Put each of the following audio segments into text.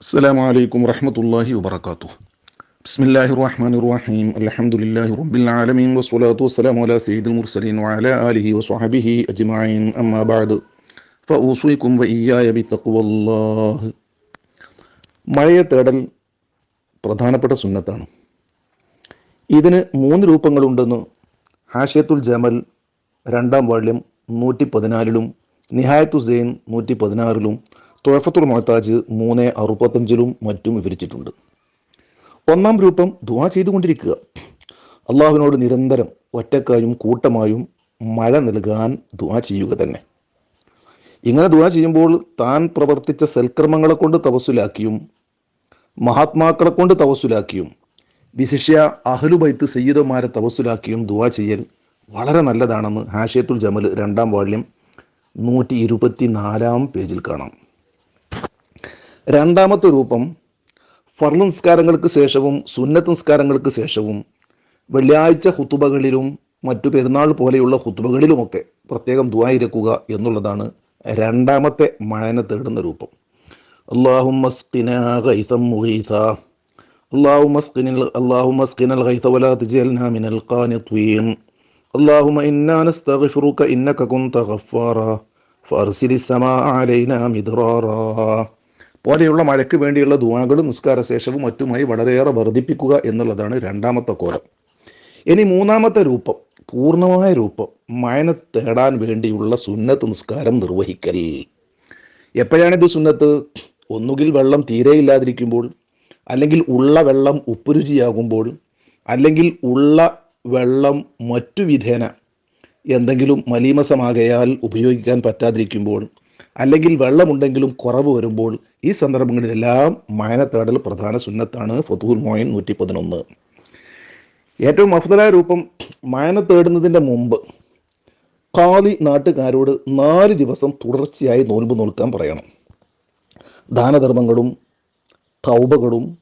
السلام عليكم ورحمة الله وبركاته بسم الله الرحمن الرحيم الحمد لله رب العالمين والصلاة والسلام على سيد المرسلين وعلى آله وصحبه أجمعين أما بعد فأوصيكم وإياي بتقوى الله മഴയെ തേടൽ പ്രധാനപ്പെട്ട സുന്നത്താണ് ഇതിന് മൂന്ന് രൂപങ്ങളുണ്ടെന്ന് ഹാഷ്യത്തുൽ ജമൽ രണ്ടാം വാള്യം നൂറ്റി പതിനാലിലും നിഹായത്തു സെയിൻ നൂറ്റി പതിനാറിലും തുഴഫത്തുൽ മൊഹത്താജ് മൂന്ന് അറുപത്തഞ്ചിലും മറ്റും വിവരിച്ചിട്ടുണ്ട്. ഒന്നാം രൂപം ദുവാ ചെയ്തുകൊണ്ടിരിക്കുക. അള്ളാഹുവിനോട് നിരന്തരം ഒറ്റക്കായും കൂട്ടമായും മഴ നൽകാൻ ദുവാ ചെയ്യുക തന്നെ. ഇങ്ങനെ ദുവാ ചെയ്യുമ്പോൾ താൻ പ്രവർത്തിച്ച സൽക്കർമ്മങ്ങളെ കൊണ്ട് തപസ്സിലാക്കിയും മഹാത്മാക്കളെ കൊണ്ട് തപസ്സിലാക്കിയും വിശിഷ്യ അഹലുബൈത്ത് സയ്യിദന്മാരെ തപസ്സിലാക്കിയും ദുവാ ചെയ്യൽ വളരെ നല്ലതാണെന്ന് ഹാഷിയത്തുൽ ജമൽ രണ്ടാം വാള്യം നൂറ്റി ഇരുപത്തി നാലാം പേജിൽ കാണാം. രണ്ടാമത്തെ രൂപം ഫർള് നിസ്കാരങ്ങൾക്ക് ശേഷവും സുന്നത്ത് നിസ്കാരങ്ങൾക്ക് ശേഷവും വെള്ളിയാഴ്ച ഹുത്തുബകളിലും മറ്റു പെരുന്നാൾ പോലെയുള്ള ഹുത്തുബകളിലുമൊക്കെ പ്രത്യേകം ദുവായിരക്കുക എന്നുള്ളതാണ് രണ്ടാമത്തെ മഴനെ തേടുന്ന രൂപം اللهم اسقنا غيثا مغيثا اللهم اسقنا اللهم اسقنا الغيث ولا تجعلنا من القانطين اللهم إنا نستغفرك إنك كنت غفارا فأرسل السماء علينا مدرارا പോലെയുള്ള മഴയ്ക്ക് വേണ്ടിയുള്ള ദുവാകളും നിസ്കാര ശേഷവും മറ്റുമായി വളരെയേറെ വർദ്ധിപ്പിക്കുക എന്നുള്ളതാണ് രണ്ടാമത്തെ കോലം. ഇനി മൂന്നാമത്തെ രൂപം പൂർണമായ രൂപം മഴനെ തേടാൻ വേണ്ടിയുള്ള സുന്നത്ത് നിസ്കാരം നിർവഹിക്കൽ. എപ്പോഴാണിത് സുന്നത്ത്? ഒന്നുകിൽ വെള്ളം തീരെ ഇല്ലാതിരിക്കുമ്പോൾ അല്ലെങ്കിൽ ഉള്ള വെള്ളം ഉപ്പുരുചിയാകുമ്പോൾ അല്ലെങ്കിൽ ഉള്ള വെള്ളം മറ്റു വിധേന എന്തെങ്കിലും മലീമസമാകയാൽ ഉപയോഗിക്കാൻ പറ്റാതിരിക്കുമ്പോൾ അല്ലെങ്കിൽ വെള്ളമുണ്ടെങ്കിലും കുറവ് വരുമ്പോൾ ഈ സന്ദർഭങ്ങളിലെല്ലാം മയന തേടൽ പ്രധാന സുന്നത്താണ്. ഫതുൽ മോയൻ നൂറ്റി പതിനൊന്ന് ഏറ്റവും അഫ്ദലായ രൂപം മയന തേടുന്നതിന്റെ മുമ്പ് കാലി നാട്ടുകാരോട് നാല് ദിവസം തുടർച്ചയായി നോൽമ്പ് നോൽക്കാൻ പറയണം. ദാനധർമ്മങ്ങളും തൗബകളും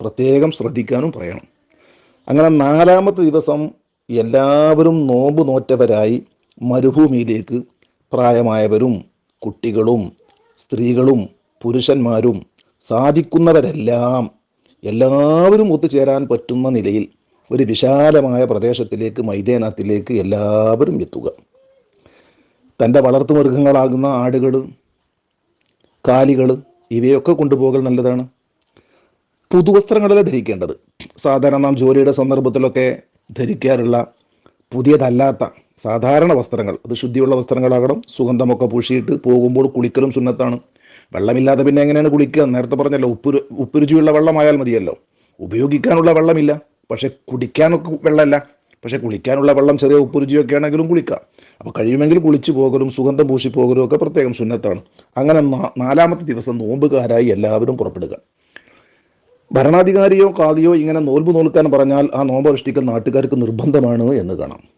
പ്രത്യേകം ശ്രദ്ധിക്കാനും പറയണം. അങ്ങനെ നാലാമത്തെ ദിവസം എല്ലാവരും നോമ്പ് നോറ്റവരായി മരുഭൂമിയിലേക്ക് പ്രായമായവരും കുട്ടികളും സ്ത്രീകളും പുരുഷന്മാരും സാധിക്കുന്നവരെല്ലാം എല്ലാവരും ഒത്തുചേരാൻ പറ്റുന്ന നിലയിൽ ഒരു വിശാലമായ പ്രദേശത്തിലേക്ക് മൈതാനത്തിലേക്ക് എല്ലാവരും എത്തുക. തന്റെ വളർത്തുമൃഗങ്ങളാകുന്ന ആടുകൾ കാലികൾ ഇവയൊക്കെ കൊണ്ടുപോകൽ നല്ലതാണ്. പുതുവസ്ത്രങ്ങളല്ല ധരിക്കേണ്ടത്? സാധാരണ നാം ജോലിയുടെ സന്ദർഭത്തിലൊക്കെ ധരിക്കാറുള്ള പുതിയതല്ലാത്ത സാധാരണ വസ്ത്രങ്ങൾ അത് ശുദ്ധിയുള്ള വസ്ത്രങ്ങളാകണം സുഗന്ധമൊക്കെ പൂശിയിട്ട് പോകുമ്പോൾ കുളിക്കലും സുന്നത്താണ്. വെള്ളമില്ലാതെ പിന്നെ എങ്ങനെയാണ് കുളിക്കുക? നേരത്തെ പറഞ്ഞല്ലോ ഉപ്പ് ഉപ്പുരുചിയുള്ള വെള്ളമായാൽ മതിയല്ലോ. ഉപയോഗിക്കാനുള്ള വെള്ളമില്ല. പക്ഷെ കുടിക്കാനൊക്കെ വെള്ളമല്ല. പക്ഷെ കുളിക്കാനുള്ള വെള്ളം ചെറിയ ഉപ്പുരുചിയൊക്കെ ആണെങ്കിലും കുളിക്കാം. അപ്പോൾ കഴിയുമെങ്കിൽ കുളിച്ചു പോകലും സുഗന്ധം പൂശി പോകലും ഒക്കെ പ്രത്യേകം സുന്നത്താണ്. അങ്ങനെ നാലാമത്തെ ദിവസം നോമ്പുകാരായി എല്ലാവരും പുറപ്പെടുക. ഭരണാധികാരിയോ കാതിയോ ഇങ്ങനെ നോൽബ് നോൽക്കാൻ പറഞ്ഞാൽ ആ നോമ്പ് അനുഷ്ഠിക്കൽ നാട്ടുകാർക്ക് നിർബന്ധമാണ് എന്ന് കാണാം.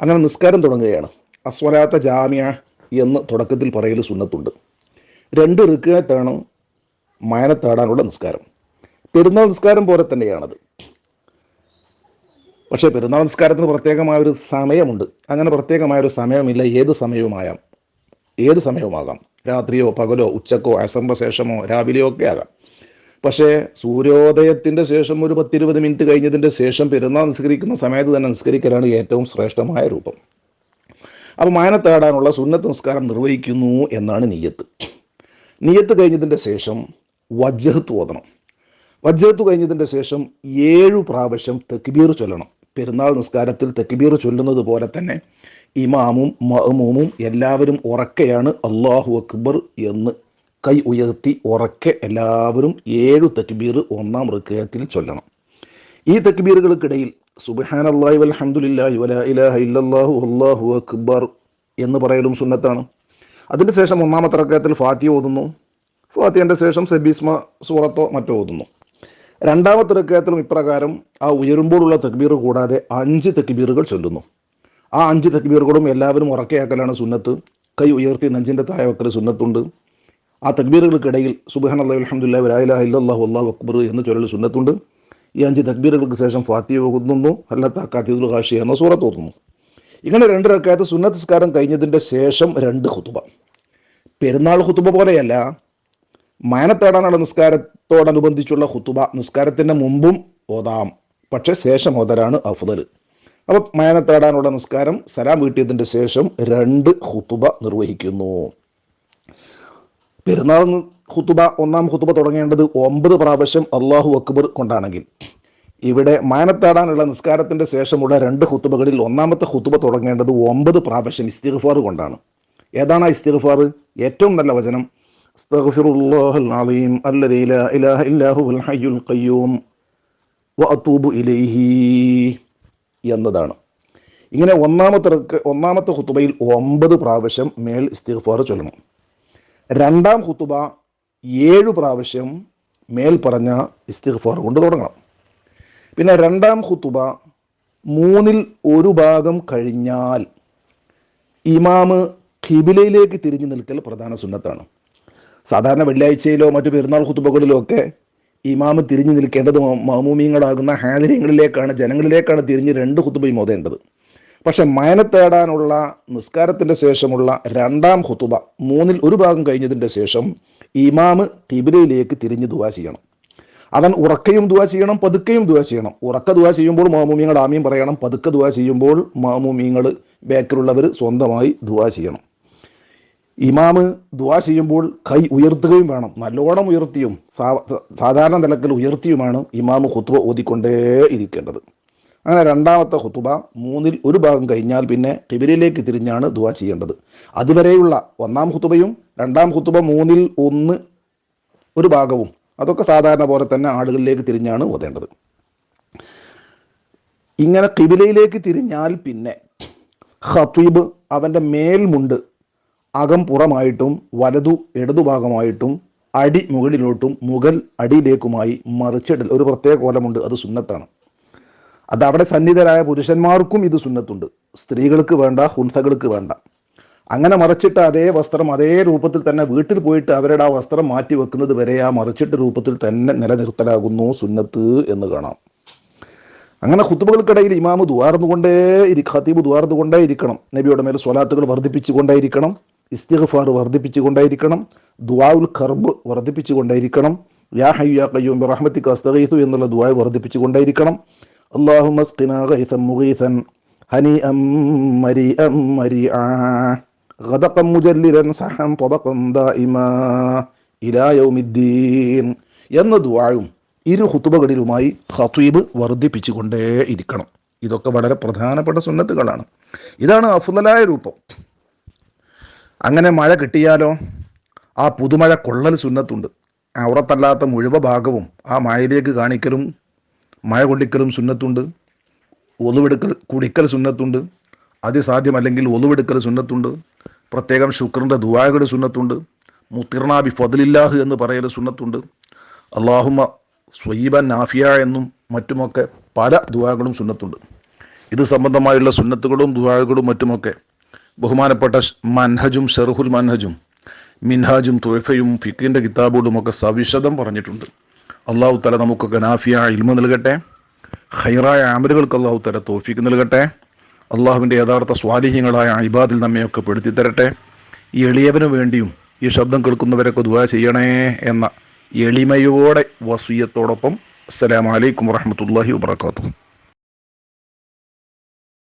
അങ്ങനെ നിസ്കാരം തുടങ്ങുകയാണ്. അസ്വലാത്ത ജാമ്യ എന്ന് തുടക്കത്തിൽ പറയൽ സുന്നത്തുണ്ട്. രണ്ട് ഋക്കാത്താണ് മയനത്താടാനുള്ള നിസ്കാരം. പെരുന്നാൾ നിസ്കാരം പോലെ തന്നെയാണത്. പക്ഷേ പെരുന്നാൾ നിസ്കാരത്തിന് പ്രത്യേകമായൊരു സമയമുണ്ട്. അങ്ങനെ പ്രത്യേകമായൊരു സമയമില്ല. ഏത് സമയവുമായാം? ഏത് സമയവുമാകാം? രാത്രിയോ പകലോ ഉച്ചക്കോ അസംബ്ര ശേഷമോ രാവിലെയോ ഒക്കെ ആകാം. പക്ഷേ സൂര്യോദയത്തിന്റെ ശേഷം ഒരു പത്തിരുപത് മിനിറ്റ് കഴിഞ്ഞതിന്റെ ശേഷം പെരുന്നാൾ നിസ്കരിക്കുന്ന സമയത്ത് തന്നെ നിസ്കരിക്കലാണ് ഏറ്റവും ശ്രേഷ്ഠമായ രൂപം. അപ്പോൾ മാനത്തേടാനുള്ള സുന്നത്ത് നിസ്കാരം നിർവഹിക്കുന്നു എന്നാണ് നീയത്ത് നീയത്ത് കഴിഞ്ഞതിന്റെ ശേഷം വജ്ജഹത്ത് ഓതണം. വജ്ജഹത്ത് കഴിഞ്ഞതിന്റെ ശേഷം ഏഴു പ്രാവശ്യം തെക്കുബീർ ചൊല്ലണം. പെരുന്നാൾ നിസ്കാരത്തിൽ തെക്കുബീർ ചൊല്ലുന്നത് പോലെ തന്നെ ഇമാമും മഅമൂമും എല്ലാവരും ഉറക്കെയാണ് അള്ളാഹു അക്ബർ എന്ന് കൈ ഉയർത്തി ഉറക്കെ എല്ലാവരും ഏഴു തക്ബീർ ഒന്നാം റിക്കയത്തിൽ ചൊല്ലണം. ഈ തക്ബീറുകൾക്കിടയിൽ സുബഹാൻ അള്ളാഹി വലഹമുല്ലാഹി വല ഇലാഹ ഇല്ലല്ലാഹു അള്ളാഹു അക്ബർ എന്ന് പറയലും സുന്നത്താണ്. അതിന്റെ ശേഷം ഒന്നാമത്തെ റക്കയത്തിൽ ഫാത്തി ഓതുന്നു. ഫാത്തിയന്റെ ശേഷം സെബീസ്മ സൂറത്തോ മറ്റോ ഓതുന്നു. രണ്ടാമത്തെ റക്കയത്തിലും ഇപ്രകാരം ആ ഉയരുമ്പോഴുള്ള തക്ബീർ കൂടാതെ അഞ്ച് തക്ബീറുകൾ ചൊല്ലുന്നു. ആ അഞ്ച് തക്ബീറുകളും എല്ലാവരും ഉറക്കയാക്കലാണ് സുന്നത്ത്. കൈ ഉയർത്തി നെഞ്ചിന്റെ താഴെ വെക്കൽ സുന്നത്തുണ്ട്. ആ തക്ബീറുകൾക്കിടയിൽ സുബഹാൻ അള്ളാഹു അലഹമുല്ലാ വലായിലാ ഇല്ലാഹു അള്ളാഹു അക്ബർ എന്ന് ചൊല്ലൽ സുന്നത്തുണ്ട്. ഈ അഞ്ച് തക്ബീറുകൾക്ക് ശേഷം ഫാത്തിയ ഓതുന്നു അല്ലത്താക്കാത്തിദുൽ ഹാഷി എന്ന സൂറത്ത് ഓതുന്നു. ഇങ്ങനെ രണ്ട് റക്കായത്ത് സുന്നത്ത് സ്കാരം കഴിഞ്ഞതിന്റെ ശേഷം രണ്ട് ഹുത്തുബ പെരുന്നാൾ ഹുത്തുബ പോലെയല്ല മാനത്തേടാനുള്ള നിസ്കാര നിസ്കാരത്തോടനുബന്ധിച്ചുള്ള ഹുത്തുബ നിസ്കാരത്തിന്റെ മുമ്പും ഓതാം. പക്ഷെ ശേഷം ഓതലാണ് അഫ്ദൽ. അപ്പം മയനത്തേടാനുള്ള നിസ്കാരം സലാം വീട്ടിയതിന്റെ ശേഷം രണ്ട് ഹുത്തുബ നിർവഹിക്കുന്നു. പെരുന്നാൾ ഹുത്തുബ ഒന്നാം ഹുത്തുബ തുടങ്ങേണ്ടത് ഒമ്പത് പ്രാവശ്യം അള്ളാഹു അക്ബർ കൊണ്ടാണെങ്കിൽ. ഇവിടെ മാനത്താടാനുള്ള നിസ്കാരത്തിന്റെ ശേഷമുള്ള രണ്ട് ഹുത്തുബകളിൽ ഒന്നാമത്തെ ഹുത്തുബ തുടങ്ങേണ്ടത് ഒമ്പത് പ്രാവശ്യം ഇസ്തിഗ്ഫാർ കൊണ്ടാണ്. ഏതാണ് ആ ഇസ്തിഗ്ഫാർ? ഏറ്റവും നല്ല വചനം. എന്നതാണ്. ഇങ്ങനെ ഒന്നാമത്തെ ഒന്നാമത്തെ ഹുത്തുബയിൽ ഒമ്പത് പ്രാവശ്യം മേൽ ഇസ്തിഗ്ഫാർ ചൊല്ലണം. രണ്ടാം ഹുത്തുബ ഏഴു പ്രാവശ്യം മേൽ പറഞ്ഞ ഇസ്തിഗ്ഫാർ കൊണ്ട് തുടങ്ങണം. പിന്നെ രണ്ടാം ഹുത്തുബ മൂന്നിൽ ഒരു ഭാഗം കഴിഞ്ഞാൽ ഇമാമ് ഖിബിലയിലേക്ക് തിരിഞ്ഞു നിൽക്കൽ പ്രധാന സുന്നത്താണ്. സാധാരണ വെള്ളിയാഴ്ചയിലോ മറ്റു പെരുന്നാൾ ഹുത്തുബകളിലോ ഒക്കെ ഇമാമ് തിരിഞ്ഞു നിൽക്കേണ്ടത് മമൂമിയങ്ങളാകുന്ന ഹാദിര്യങ്ങളിലേക്കാണ് ജനങ്ങളിലേക്കാണ് തിരിഞ്ഞ് രണ്ട് ഹുത്തുബയും ഓതേണ്ടത്. പക്ഷെ മയന തേടാനുള്ള നിസ്കാരത്തിന്റെ ശേഷമുള്ള രണ്ടാം ഹുത്തുബ മൂന്നിൽ ഒരു ഭാഗം കഴിഞ്ഞതിന്റെ ശേഷം ഇമാമ് ഖിബിലയിലേക്ക് തിരിഞ്ഞ് ദുവാ ചെയ്യണം. അവൻ ഉറക്കയും ദുവാ ചെയ്യണം പതുക്കെയും ദുവാ ചെയ്യണം. ഉറക്ക ദുവാ ചെയ്യുമ്പോൾ മാമൂമിയങ്ങൾ ആമീൻ പറയണം. പതുക്കെ ദുവാ ചെയ്യുമ്പോൾ മാമൂമിയങ്ങൾ ബാക്കിലുള്ളവർ സ്വന്തമായി ദുവാ ചെയ്യണം. ഇമാമ് ദുവാ ചെയ്യുമ്പോൾ കൈ ഉയർത്തുകയും വേണം. നല്ലോണം ഉയർത്തിയും സാധാരണ നിലക്കൽ ഉയർത്തിയുമാണ് ഇമാമ് ഹുത്വ ഓതിക്കൊണ്ടേ ഇരിക്കേണ്ടത്. അങ്ങനെ രണ്ടാമത്തെ ഹുത്തുബ മൂന്നിൽ ഒരു ഭാഗം കഴിഞ്ഞാൽ പിന്നെ ടിബിലിലേക്ക് തിരിഞ്ഞാണ് ദുവ ചെയ്യേണ്ടത്. അതുവരെയുള്ള ഒന്നാം ഹുത്തുബയും രണ്ടാം ഹുത്തുബ മൂന്നിൽ ഒന്ന് ഒരു ഭാഗവും അതൊക്കെ സാധാരണ പോലെ തന്നെ ആളുകളിലേക്ക് തിരിഞ്ഞാണ് ഓതേണ്ടത്. ഇങ്ങനെ കിബിലയിലേക്ക് തിരിഞ്ഞാൽ പിന്നെ ഹത്തീബ് അവന്റെ മേൽമുണ്ട് അകം പുറമായിട്ടും വലതു ഇടതുഭാഗമായിട്ടും അടി മുകളിലോട്ടും മുകൾ അടിയിലേക്കുമായി മറിച്ചിടൽ. ഒരു പ്രത്യേക കോലമുണ്ട് അത് സുന്നത്താണ്. അത് അവിടെ സന്നിധരായ പുരുഷന്മാർക്കും ഇത് സുന്നത്തുണ്ട്. സ്ത്രീകൾക്ക് വേണ്ട ഹുൻസകൾക്ക് വേണ്ട. അങ്ങനെ മറച്ചിട്ട് അതേ വസ്ത്രം അതേ രൂപത്തിൽ തന്നെ വീട്ടിൽ പോയിട്ട് അവരുടെ ആ വസ്ത്രം മാറ്റി വെക്കുന്നത് വരെ ആ മറച്ചിട്ട് രൂപത്തിൽ തന്നെ നിലനിർത്തലാകുന്നു സുന്നത്ത് എന്ന് കാണാം. അങ്ങനെ ഹുത്തുബകൾക്കിടയിൽ ഇമാമ് ദുവാർന്നുകൊണ്ടേ ഇരി ഖത്തീബ് ദുവാർന്നുകൊണ്ടേ ഇരിക്കണം. നബിയുടെ മേൽ സ്വലാത്തുകൾ വർദ്ധിപ്പിച്ചുകൊണ്ടേയിരിക്കണം ഇസ്തിഗ്ഫാർ വർദ്ധിപ്പിച്ചുകൊണ്ടേയിരിക്കണം. ദുആഉൽ ഖർബ് വർദ്ധിപ്പിച്ചുകൊണ്ടേയിരിക്കണം. യാ ഹയ്യു യാ റഹ്മത്തി അസ്തഗീഥു എന്നുള്ള ദുവായ് വർദ്ധിപ്പിച്ചുകൊണ്ടേയിരിക്കണം. അല്ലാഹുമ്മ അസ്ഖിനാ ഗൈസൻ മുഗീസൻ ഹനീഅം മരീഅം മരീആ غدقا مجللا صحا طبقا دائما إلى يوم الدين എന്ന ദുആയും ഇരു ഹുത്തുബകളിലുമായി ഖത്തീബ് വർദ്ധിപ്പിച്ചുകൊണ്ടേ ഇരിക്കണം ഇതൊക്കെ വളരെ പ്രധാനപ്പെട്ട സുന്നത്തുകളാണ് ഇതാണ് അഫുദലായ രൂപം അങ്ങനെ മഴ കിട്ടിയാലോ ആ പുതുമഴ കൊള്ളൽ സുന്നത്തുണ്ട് ഔറത്തല്ലാത്ത മുഴുവൻ ഭാഗവും ആ മഴയിലേക്ക് കാണിക്കലും മഴ കൊള്ളിക്കലും സുന്നത്തുണ്ട്. ഒതുവെടുക്കൽ കുടിക്കൽ സുന്നത്തുണ്ട്. അതിസാധ്യമല്ലെങ്കിൽ ഒതുവെടുക്കൽ സുന്നത്തുണ്ട്. പ്രത്യേകം ശുക്രന്റെ ദുവാകളുടെ സുന്നത്തുണ്ട്. മുത്തിർണാബി ഫതിലില്ലാഹ് എന്ന് പറയൽ സുന്നത്തുണ്ട്. അള്ളാഹുമ സ്വയീബൻ നാഫിയ എന്നും മറ്റുമൊക്കെ പല ദുവാകളും സുന്നത്തുണ്ട്. ഇത് സംബന്ധമായുള്ള സുന്നത്തുകളും ദുവാകളും മറ്റുമൊക്കെ. ബഹുമാനപ്പെട്ട മൻഹജും ഷെർഹുൽ മൻഹജും മിൻഹാജും തുഴഫയും ഫിക്കിന്റെ കിതാബുകളും ഒക്കെ സവിശദം പറഞ്ഞിട്ടുണ്ട്. അള്ളാഹു തല നമുക്കൊക്കെ നാഫിയ ഇൽമ നൽകട്ടെ. ഹൈറായ ആമലുകൾക്ക് അള്ളാഹു തല തോഫിക്ക് നൽകട്ടെ. അള്ളാഹുവിന്റെ യഥാർത്ഥ സ്വാധീനങ്ങളായ ഇബാദിൽ നമ്മയൊക്കെ പെടുത്തി തരട്ടെ ഈ എളിയവന് വേണ്ടിയും ഈ ശബ്ദം കേൾക്കുന്നവരൊക്കെ ദുവാ ചെയ്യണേ എന്ന എളിമയോടെ വസൂയത്തോടൊപ്പം. അസ്സലാമലൈക്കും വറഹമത്തല്ലാഹി വാത്തു